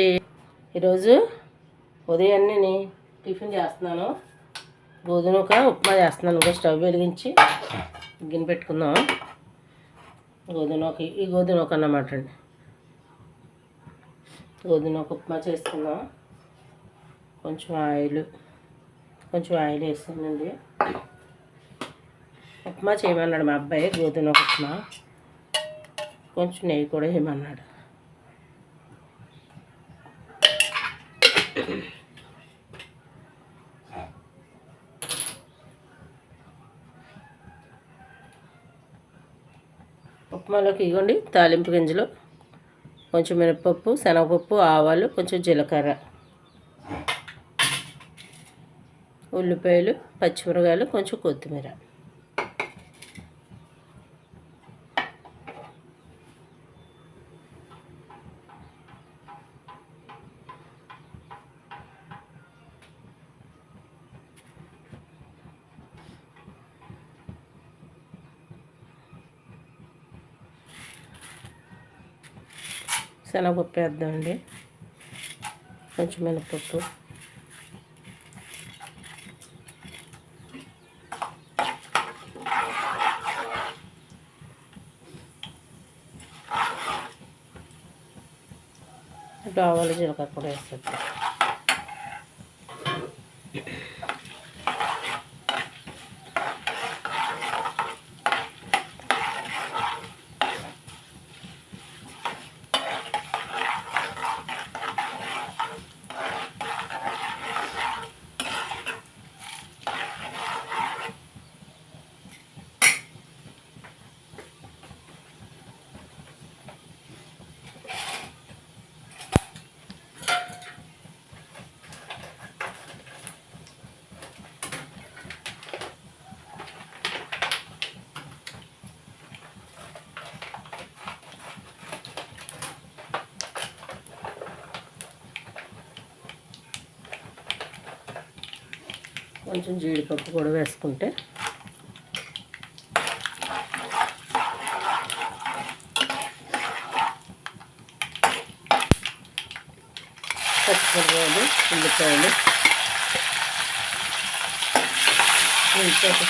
ఈరోజు ఉదయాన్నే టిఫిన్ చేస్తున్నాను. గోధుమక ఉప్మా చేస్తున్నాను. ఇంకా స్టవ్ వెలిగించి గిన్నె పెట్టుకుందాం. గోధుమకి ఈ గోధుమక అన్నమాట అండి. గోధుమక ఉప్మా చేసుకుందాం. కొంచెం ఆయిల్ కొంచెం ఆయిల్ వేసానండి ఉప్మా చేయమన్నాడు మా అబ్బాయి గోధుమ ఉప్మా. కొంచెం నెయ్యి కూడా వేయమన్నాడు. ఉప్మాలోకి ఇవ్వండి తాలింపు గింజలు కొంచెం మినపప్పు శనగపప్పు ఆవాలు కొంచెం జీలకర్ర ఉల్లిపాయలు పచ్చిమిరకాయలు కొంచెం కొత్తిమీర. శనగపప్పు వేద్దామండి కొంచెం మినపప్పు. ఆవాలు జీలకర్ర కూడా వేసేద్దాం. కొంచెం జీడిపప్పు కూడా వేసుకుంటే పచ్చిమిరపాయలు ఉల్లిపాయలు ఉల్లిపాయలు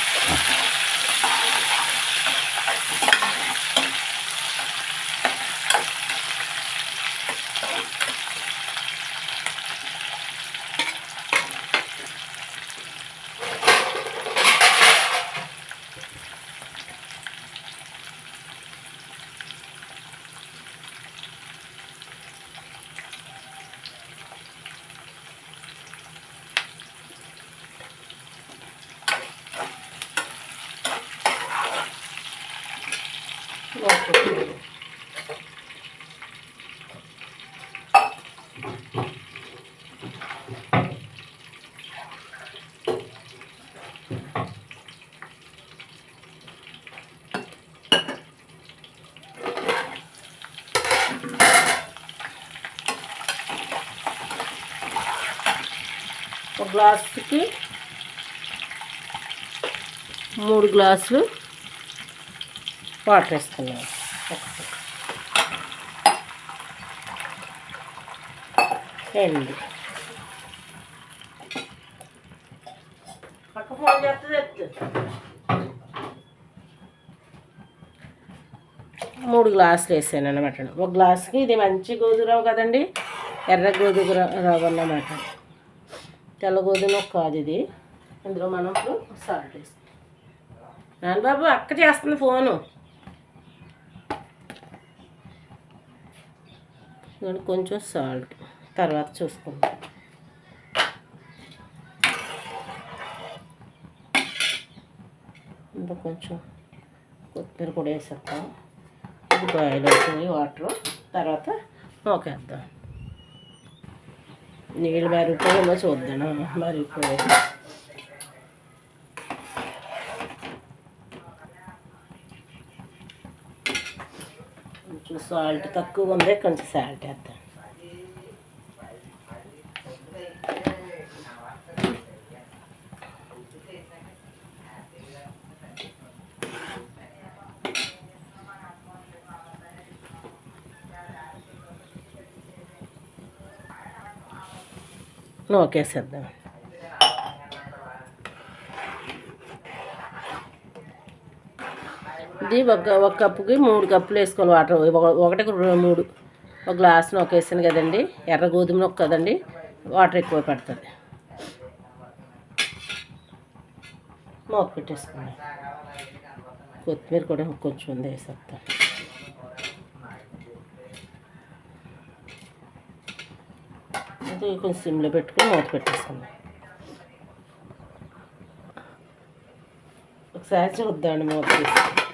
వాటర్ ఒక గ్లాసుకి మూడు గ్లాసులు వాటర్ వేసుకున్నాను ఎత్తు మూడు గ్లాసులు వేసాను అనమాట ఒక గ్లాసుకి ఇది మంచి గోధుమ రవ్వ కదండి? ఎర్ర గోధుమ రవ్వ అన్నమాట. తెల్ల గోధుమ కాదు ఇది. ఇందులో మనం ఇప్పుడు సాల్ట్ వేస్తాం. నాన్నబాబు అక్క చేస్తుంది ఫోను. ఇదిగోండి కొంచెం సాల్ట్. తర్వాత చూసుకుందాం. ఇంకా కొంచెం కొత్తిమీర కూడా వేసేద్దాం. ఇది బాయిల్ అవుతుంది వాటర్ తర్వాత మోకేద్దాం నీళ్ళు మరిగిపోయేమో చూద్దాం. మరిగిపోయి సాల్ట్ తక్కువ ఉంది కొంచెం సాల్ట్ వేద్దాం. నూకేసేద్దాం ఇది ఒక ఒక కప్పుకి మూడు కప్పులు వేసుకోవాలి వాటర్. ఒక- ఒకటికి రెండు- మూడు. ఒక గ్లాస్ నొక్కేసాను కదండి. ఎర్ర గోధుమ ఒక కదండి. వాటర్ ఎక్కువ పడుతుంది. మూత పెట్టేసుకోండి. కొత్తిమీర కూడా కొంచెం ఉంది వేసేస్తాను కొంచెం సిమ్లో పెట్టుకుని మూత పెట్టేసుకుందాం. ఒకసారి చూద్దామండి మూత తీసుకుని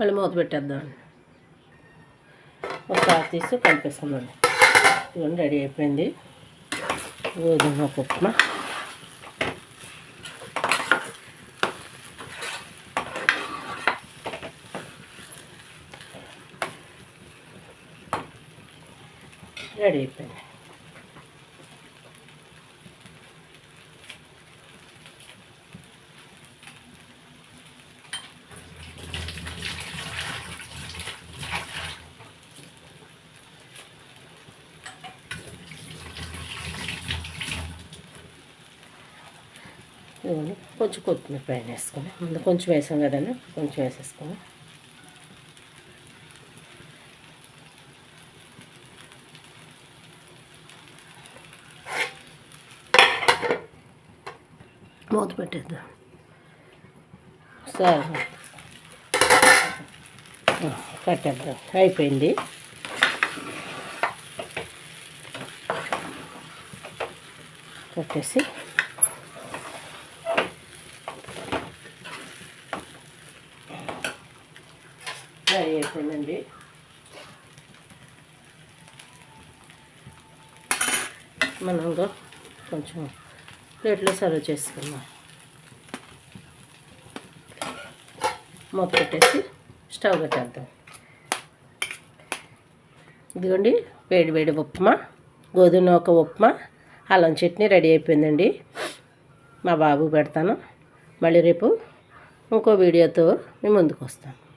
మళ్ళీ మూత పెట్టేద్దామండి ఒకసారి తీసి కలిపేసుకుందండి ఇవన్నీ రెడీ అయిపోయింది. గోధుమ ఉప్మా. రెడీ అయిపోయింది. ఇదిగోండి కొంచెం కొత్తిమీర పైన వేసుకొని ముందు కొంచెం వేసాం కదండి కొంచెం వేసేసుకొని. మూత పెట్టేద్దాం. సరే కట్టేద్దాం అయిపోయింది. కట్టేసి రెడీ మనం కొంచెం ప్లేట్లో సర్వ్ చేసుకుందాం. మూత పెట్టేసి స్టవ్ పెట్టేద్దాం. ఇదిగోండి వేడి వేడి ఉప్మా గోధుమ ఒక ఉప్మా అల్లం చట్నీ రెడీ అయిపోయిందండి. మా బాబు పెడతాను. మళ్ళీ రేపు ఇంకో వీడియోతో మేము ముందుకు వస్తాను.